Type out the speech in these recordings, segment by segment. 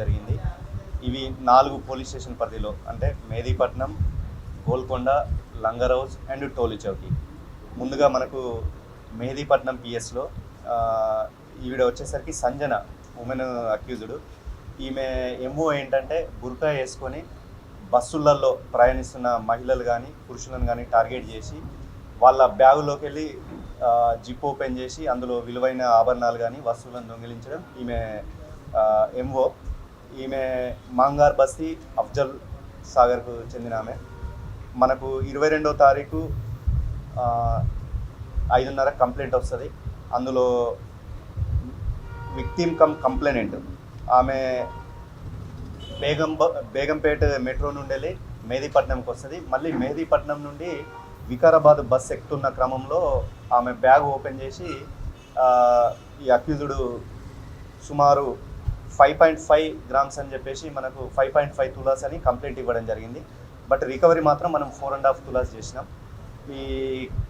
జరిగింది. ఇవి నాలుగు పోలీస్ స్టేషన్ పరిధిలో అంటే మేదీపట్నం గోల్కొండ లంగరౌజ్ అండ్ టోలీ చౌకి. ముందుగా మనకు మెహదీపట్నం పిఎస్లో ఈవిడ వచ్చేసరికి సంజన ఉమెన్ అక్యూజుడు. ఈమె ఎంఓ ఏంటంటే బుర్కా వేసుకొని బస్సులలో ప్రయాణిస్తున్న మహిళలు కానీ పురుషులను కానీ టార్గెట్ చేసి వాళ్ళ బ్యాగులోకి వెళ్ళి జిప్ ఓపెన్ చేసి అందులో విలువైన ఆభరణాలు కానీ వస్తువులను దొంగిలించడం ఈమె ఎంఓ ఈమె మాంగార్ బస్తీ అఫ్జల్ సాగర్కు చెందిన ఆమె. మనకు ఇరవై రెండో తారీఖు ఐదున్నర కంప్లైంట్ వస్తుంది. అందులో విక్టిమ్ కమ్ కంప్లైనెంట్. ఆమె బేగం బేగంపేట మెట్రో నుండి వెళ్ళి మెహదీపట్నంకి వస్తుంది. మళ్ళీ మెహదీపట్నం నుండి వికారాబాద్ బస్ ఎక్కుతున్న క్రమంలో ఆమె బ్యాగ్ ఓపెన్ చేసి ఈ అక్యూజుడు సుమారు ఫైవ్ పాయింట్ ఫైవ్ గ్రామ్స్ అని చెప్పేసి మనకు ఫైవ్ పాయింట్ ఫైవ్ తులాస్ అని కంప్లైంట్ ఇవ్వడం జరిగింది. బట్ రికవరీ మాత్రం మనం ఫోర్ అండ్ హాఫ్ తులాస్ చేసినాం. ఈ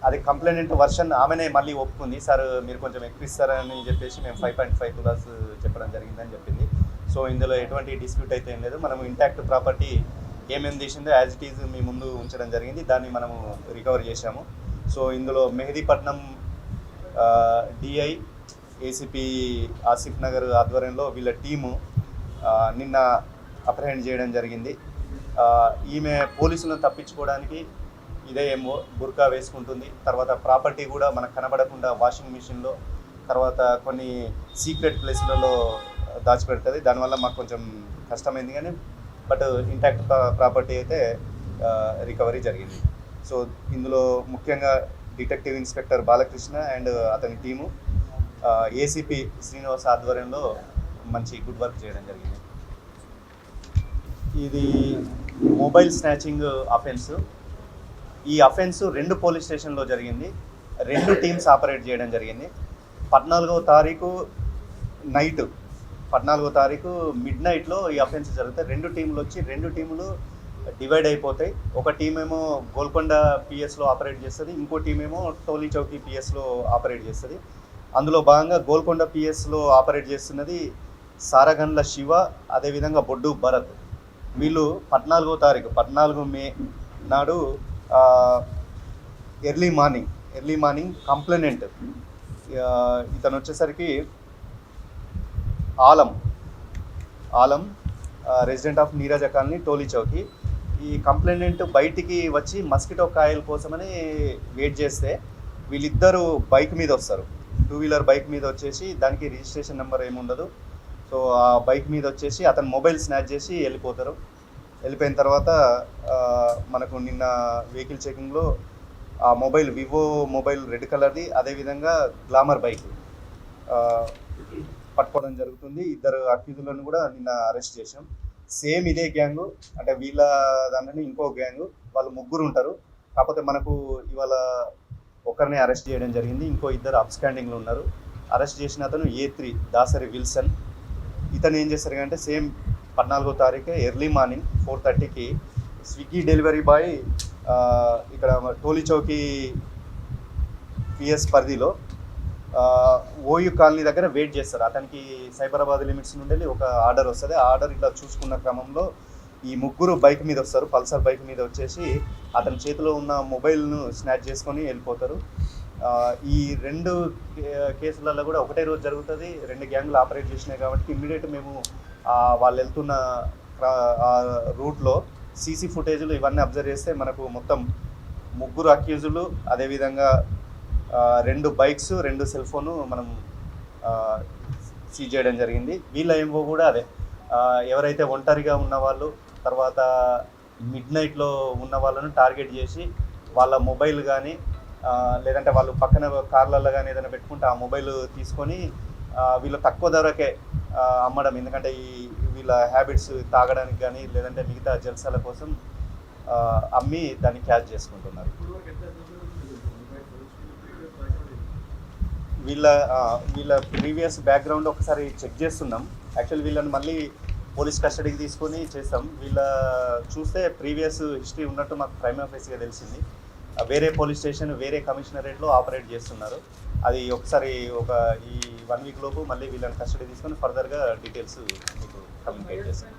అది కంప్లైంట్ వర్షన్ ఆమెనే మళ్ళీ ఒప్పుకుంది. సార్ మీరు కొంచెం ఎక్కువ ఇస్తారని చెప్పేసి మేము ఫైవ్ పాయింట్ ఫైవ్ తులాస్ చెప్పడం జరిగిందని చెప్పింది. సో ఇందులో ఎటువంటి డిస్ప్యూట్ అయితే ఏం లేదు. మనం ఇంటాక్ట్ ప్రాపర్టీ ఏమేమి తీసిందో యాజ్ ఇట్ ఈజ్ మీ ముందు ఉంచడం జరిగింది. దాన్ని మనము రికవర్ చేశాము. సో ఇందులో మెహదీపట్నం డిఐ ఏసీపీ ఆసిఫ్ నగర్ ఆధ్వర్యంలో వీళ్ళ టీము నిన్న అప్రహెండ్ చేయడం జరిగింది. ఈమె పోలీసులను తప్పించుకోవడానికి ఇదే ఏమో బుర్కా వేసుకుంటుంది. తర్వాత ప్రాపర్టీ కూడా మనకు కనబడకుండా వాషింగ్ మిషన్లో తర్వాత కొన్ని సీక్రెట్ ప్లేస్లలో దాచిపెడుతుంది. దానివల్ల మాకు కొంచెం కష్టమైంది కానీ బట్ ఇంటాక్ట్ ప్రాపర్టీ అయితే రికవరీ జరిగింది. సో ఇందులో ముఖ్యంగా డిటెక్టివ్ ఇన్స్పెక్టర్ బాలకృష్ణ అండ్ అతని టీము ఏసీపీ శ్రీనివాస్ ఆధ్వర్యంలో మంచి గుడ్ వర్క్ చేయడం జరిగింది. ఇది మొబైల్ స్నాచింగ్ అఫెన్స్. ఈ అఫెన్స్ రెండు పోలీస్ స్టేషన్లో జరిగింది. రెండు టీమ్స్ ఆపరేట్ చేయడం జరిగింది. పద్నాలుగవ తారీఖు నైట్ పద్నాలుగో తారీఖు మిడ్ నైట్లో ఈ అఫెన్స్ జరుగుతాయి. రెండు టీంలు వచ్చి రెండు టీములు డివైడ్ అయిపోతాయి. ఒక టీం ఏమో గోల్కొండ పిఎస్లో ఆపరేట్ చేస్తుంది. ఇంకో టీం ఏమో టోలీ చౌకీ పిఎస్లో ఆపరేట్ చేస్తుంది. అందులో భాగంగా గోల్కొండ పిఎస్లో ఆపరేట్ చేస్తున్నది సారగండ్ల శివ అదేవిధంగా బొడ్డు భరత్. వీళ్ళు పద్నాలుగో తారీఖు పద్నాలుగు మే నాడు early morning early morning complainant. ఇతను వచ్చేసరికి Alam Alam resident of Neeraja colony Toli Chowki. ఈ కంప్లైనెంట్ బయటికి వచ్చి మస్కిటో కాయల కోసమని వెయిట్ చేస్తే వీళ్ళిద్దరూ బైక్ మీద వస్తారు. టూ వీలర్ బైక్ మీద వచ్చేసి దానికి రిజిస్ట్రేషన్ నెంబర్ ఏముండదు సో ఆ బైక్ మీద వచ్చేసి అతను మొబైల్ స్నాచ్ చేసి వెళ్ళిపోతారు. వెళ్ళిపోయిన తర్వాత మనకు నిన్న వెహికల్ చెకింగ్లో ఆ మొబైల్ వివో మొబైల్ రెడ్ కలర్ది అదేవిధంగా గ్లామర్ బైక్ పట్టుకోవడం జరుగుతుంది. ఇద్దరు అతిథులను కూడా నిన్న అరెస్ట్ చేసాం సేమ్ ఇదే గ్యాంగ్ అంటే వీళ్ళ దాంట్లోనే ఇంకో గ్యాంగ్ వాళ్ళు ముగ్గురు ఉంటారు. కాకపోతే మనకు ఇవాళ ఒకరిని అరెస్ట్ చేయడం జరిగింది. ఇంకో ఇద్దరు అప్స్టాండింగ్లో ఉన్నారు. అరెస్ట్ చేసిన అతను ఏ త్రీ దాసరి విల్సన్. ఇతను ఏం చేస్తారు అంటే సేమ్ పద్నాలుగో తారీఖు ఎర్లీ మార్నింగ్ ఫోర్ థర్టీకి స్విగ్గీ డెలివరీ బాయ్ ఇక్కడ టోలీ చౌకీ పిఎస్ పరిధిలో ఓయూ కాలనీ దగ్గర వెయిట్ చేస్తారు. అతనికి సైబరాబాద్ లిమిట్స్ నుండి ఒక ఆర్డర్ వస్తుంది. ఆ ఆర్డర్ ఇట్లా చూసుకున్న క్రమంలో ఈ ముగ్గురు బైక్ మీద వస్తారు పల్సర్ బైక్ మీద వచ్చేసి అతని చేతిలో ఉన్న మొబైల్ను స్నాచ్ చేసుకొని వెళ్ళిపోతారు. ఈ రెండు కేసులలో కూడా ఒకటే రోజు జరుగుతుంది రెండు గ్యాంగ్లు ఆపరేట్ చేసినాయి కాబట్టి ఇమ్మీడియట్ మేము వాళ్ళు వెళ్తున్న రూట్లో సీసీ ఫుటేజ్లు ఇవన్నీ అబ్జర్వ్ చేస్తే మనకు మొత్తం ముగ్గురు అక్యూజులు అదేవిధంగా రెండు బైక్స్ రెండు సెల్ ఫోను మనం సీజ్ చేయడం జరిగింది. వీళ్ళ ఏమో కూడా అదే. ఎవరైతే ఒంటరిగా ఉన్న వాళ్ళు తర్వాత మిడ్ నైట్లో ఉన్న వాళ్ళను టార్గెట్ చేసి వాళ్ళ మొబైల్ కానీ లేదంటే వాళ్ళు పక్కన కార్లలో కానీ ఏదైనా పెట్టుకుంటే ఆ మొబైల్ తీసుకొని వీళ్ళు తక్కువ ధరకే అమ్మడం. ఎందుకంటే ఈ వీళ్ళ హ్యాబిట్స్ తాగడానికి కానీ లేదంటే మిగతా జల్సాల కోసం అమ్మి దాన్ని క్యాచ్ చేసుకుంటున్నారు. వీళ్ళ వీళ్ళ ప్రీవియస్ బ్యాక్గ్రౌండ్ ఒకసారి చెక్ చేస్తున్నాం. యాక్చువల్ వీళ్ళని మళ్ళీ పోలీస్ కస్టడీకి తీసుకొని చేస్తాం వీళ్ళ చూస్తే ప్రీవియస్ హిస్టరీ ఉన్నట్టు మాకు క్రైమ్ ఆఫీస్గా తెలిసింది. వేరే పోలీస్ స్టేషన్ వేరే కమిషనరేట్లో ఆపరేట్ చేస్తున్నారు. అది ఒకసారి ఒక ఈ వన్ వీక్ లోపు మళ్ళీ వీళ్ళని కస్టడీ తీసుకొని ఫర్దర్గా డీటెయిల్స్ మీకు కమ్యూనికేట్ చేస్తాం.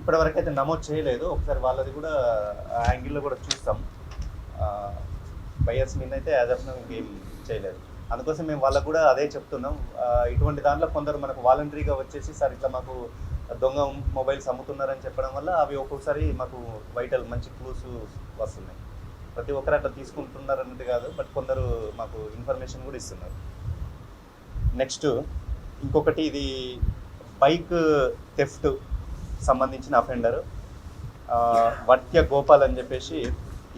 ఇప్పటివరకు అయితే నమోదు చేయలేదు. ఒకసారి వాళ్ళది కూడా యాంగిల్లో కూడా చూస్తాం. బయర్స్ మీద అయితే యాజ్ ఆఫ్ ఇంకేం చేయలేదు. అందుకోసం మేము వాళ్ళకు కూడా అదే చెప్తున్నాం. ఇటువంటి దాంట్లో కొందరు మనకు వాలంటరీగా వచ్చేసి సార్ ఇట్లా మాకు దొంగ మొబైల్స్ అమ్ముతున్నారని చెప్పడం వల్ల అవి ఒక్కొక్కసారి మాకు వైటల్ మంచి క్లూస్ వస్తున్నాయి. ప్రతి ఒక్కరు అట్లా తీసుకుంటున్నారు అన్నది కాదు బట్ కొందరు మాకు ఇన్ఫర్మేషన్ కూడా ఇస్తున్నారు. నెక్స్ట్ ఇంకొకటి ఇది బైక్ థెఫ్ట్ సంబంధించిన అఫెండర్ వట్య గోపాల్ అని చెప్పేసి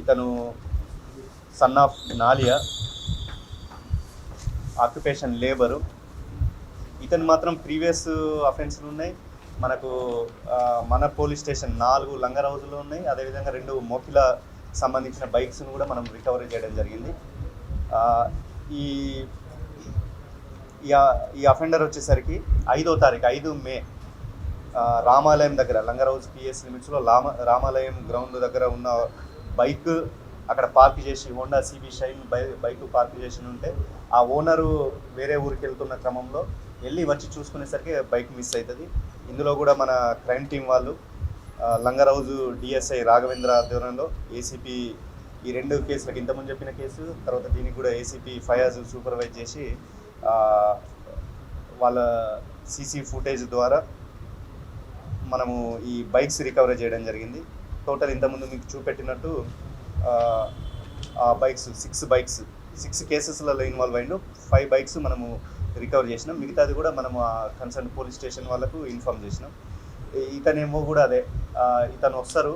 ఇతను son of Naliya occupation labour ఇతను మాత్రం ప్రీవియస్ అఫెన్స్లు ఉన్నాయి. మనకు మన పోలీస్ స్టేషన్ నాలుగు లంగర్ హౌస్లో ఉన్నాయి. అదేవిధంగా రెండు మోకిల సంబంధించిన బైక్స్ను కూడా మనం రికవరీ చేయడం జరిగింది. ఈ ఈ ఈ అఫెండర్ వచ్చేసరికి ఐదో తారీఖు ఐదు మే రామాలయం దగ్గర లంగర్ హౌస్ పిఎస్ లిమిట్స్లో రామ రామాలయం గ్రౌండ్ దగ్గర ఉన్న బైక్ అక్కడ పార్క్ చేసి హోండా సిబీ షైన్ బై బైక్ పార్క్ చేసి ఉంటే ఆ ఓనరు వేరే ఊరికి వెళ్తున్న క్రమంలో వెళ్ళి వచ్చి చూసుకునేసరికి బైక్ మిస్ అవుతుంది ఇందులో కూడా మన క్రైమ్ టీం వాళ్ళు ఆ, డిఎస్ఐ రాఘవేంద్ర ఆధ్వర్యంలో ఏసీపీ ఈ రెండు కేసులకు ఇంతకుముందు చెప్పిన కేసు తర్వాత దీనికి కూడా ఏసీపీ ఫయాజ్ సూపర్వైజ్ చేసి వాళ్ళ సీసీ ఫుటేజ్ ద్వారా మనము ఈ బైక్స్ రికవరీ చేయడం జరిగింది. టోటల్ ఇంతకుముందు మీకు చూపెట్టినట్టు ఆ, బైక్స్ సిక్స్ బైక్స్ సిక్స్ కేసెస్లలో ఇన్వాల్వ్ అయిండు ఫైవ్ బైక్స్ మనము రికవర్ చేసినాం. మిగతాది కూడా మనము ఆ కన్సర్న్ పోలీస్ స్టేషన్ వాళ్ళకు ఇన్ఫామ్ చేసినాం. ఇతనేమో కూడా అదే. ఇతను వస్తారు.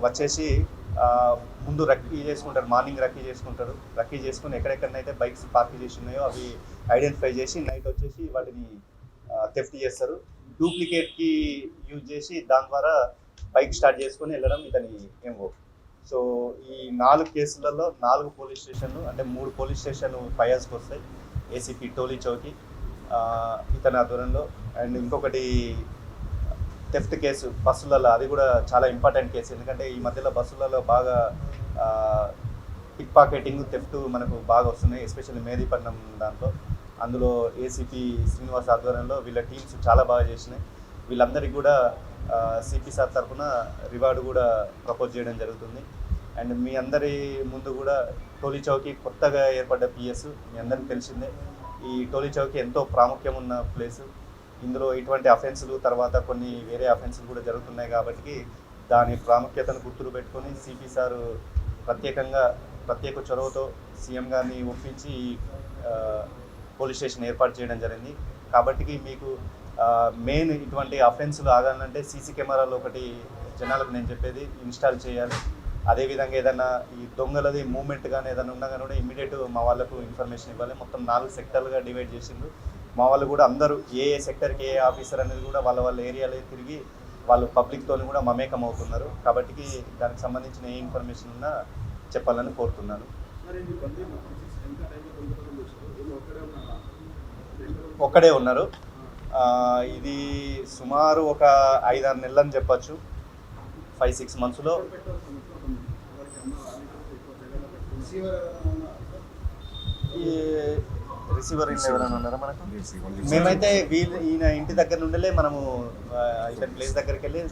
వచ్చేసి ముందు రక్కీ చేసుకుంటారు మార్నింగ్ రక్కీ చేసుకుంటారు రక్కీ చేసుకుని ఎక్కడెక్కడనైతే బైక్స్ పార్క్ చేసి ఉన్నాయో అవి ఐడెంటిఫై చేసి నైట్ వచ్చేసి వాటిని థెఫ్ట్ చేస్తారు. డూప్లికేట్కి యూజ్ చేసి దాని ద్వారా బైక్ స్టార్ట్ చేసుకొని వెళ్ళడం ఇతని ఏమో సో ఈ నాలుగు కేసులలో నాలుగు పోలీస్ స్టేషన్లు అంటే మూడు పోలీస్ స్టేషన్ ఫైర్స్కి వస్తాయి. ఏసీపీ టోలీ చౌకి ఇతని ఆధ్వర్యంలో. అండ్ ఇంకొకటి థెఫ్ట్ కేసు బస్సులలో. అది కూడా చాలా ఇంపార్టెంట్ కేసు. ఎందుకంటే ఈ మధ్యలో బస్సులలో బాగా పిక్ పాకెటింగ్ థెఫ్ట్ మనకు బాగా వస్తున్నాయి ఎస్పెషల్లీ మేదీపట్నం దాంట్లో. అందులో ఏసీపీ శ్రీనివాస్ ఆధ్వర్యంలో వీళ్ళ టీమ్స్ చాలా బాగా చేసినాయి. వీళ్ళందరికీ కూడా సిపి సార్ తరఫున రివార్డు కూడా ప్రపోజ్ చేయడం జరుగుతుంది. అండ్ మీ అందరి ముందు కూడా టోలీ చౌకీ కొత్తగా ఏర్పడ్డ పిఎస్ మీ అందరికీ తెలిసిందే. ఈ టోలీ చౌకి ఎంతో ప్రాముఖ్యం ఉన్న ప్లేసు. ఇందులో ఇటువంటి అఫెన్సులు తర్వాత కొన్ని వేరే అఫెన్సులు కూడా జరుగుతున్నాయి కాబట్టి దాని ప్రాముఖ్యతను గుర్తులు పెట్టుకొని సిపి సారు ప్రత్యేకంగా ప్రత్యేక చొరవతో సీఎం గారిని ఒప్పించి పోలీస్ స్టేషన్ ఏర్పాటు చేయడం జరిగింది. కాబట్టి మీకు మెయిన్ ఇటువంటి అఫెన్సులు ఆగాలంటే సీసీ కెమెరాలు ఒకటి జనాలకు నేను చెప్పేది ఇన్స్టాల్ చేయాలి. అదేవిధంగా ఏదైనా ఈ దొంగలది మూమెంట్ కానీ ఏదైనా ఉన్నా కానీ కూడా ఇమీడియట్ మా వాళ్ళకు ఇన్ఫర్మేషన్ ఇవ్వాలి. మొత్తం నాలుగు సెక్టర్లుగా డివైడ్ చేసిండ్రు. మా వాళ్ళు కూడా అందరూ ఏ ఏ సెక్టర్కి ఏ ఆఫీసర్ అనేది కూడా వాళ్ళ వాళ్ళ ఏరియాలో తిరిగి వాళ్ళు పబ్లిక్తో కూడా మమేకం అవుతున్నారు. కాబట్టి దానికి సంబంధించిన ఏ ఇన్ఫర్మేషన్ ఉన్నా చెప్పాలని కోరుతున్నాను. ఒక్కడే ఉన్నారు. ఇది సుమారు ఒక ఐదారు నెలలని చెప్పచ్చు. ఫైవ్ సిక్స్ మంత్స్లో ఈ రిసీవర్ ఎవరైనా ఉన్నారా మనకు? మేమైతే వీళ్ళ ఈయన ఇంటి దగ్గర నుండిలే మనము ఇతని ప్లేస్ దగ్గరికి వెళ్ళి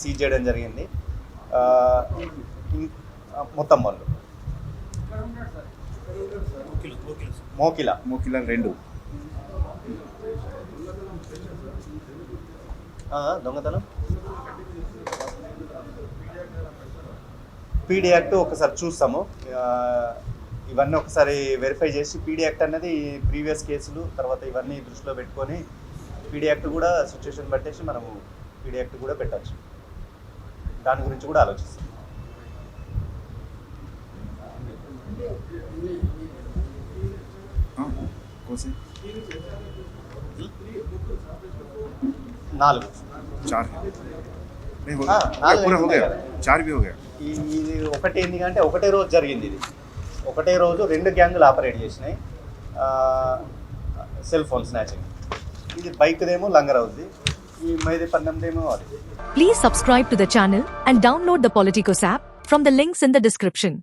సీజ్ చేయడం జరిగింది. మొత్తం వాళ్ళు. మోకిల. మూకిల రెండు. దొంగతనం? పీడీ యాక్ట్ ఒకసారి చూస్తాము. ఇవన్నీ ఒకసారి వెరిఫై చేసి పీడీ యాక్ట్ అనేది ప్రీవియస్ కేసులు తర్వాత ఇవన్నీ దృష్టిలో పెట్టుకొని పీడీ యాక్ట్ కూడా సిచ్యువేషన్ పట్టేసి మనము పీడీ యాక్ట్ కూడా పెట్టచ్చు. దాని గురించి కూడా ఆలోచిస్తాం. నాలుగు चार है नहीं हो हाँ, गया नाल पूरा हो नहीं गया लगा। चार भी हो गया ఈ ఇది ఒకటి ఎందుకంటే ఒకటే రోజు జరిగింది ఇది ఒకటే రోజు రెండు గ్యాంగులు ఆపరేట్ చేసినాయి సెల్ ఫోన్ స్నాచింగ్ ఇది బైక్దేమో లంగర్ అవుద్ది ఈ మైదీపట్నందేమో అది Please subscribe to the channel and download the Politicos app from the links in the description.